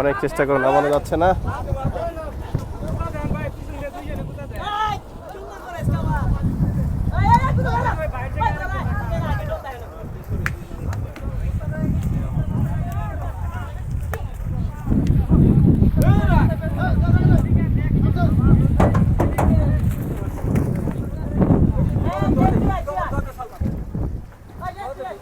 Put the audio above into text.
অনেক চেষ্টা করুন নামানো যাচ্ছে না।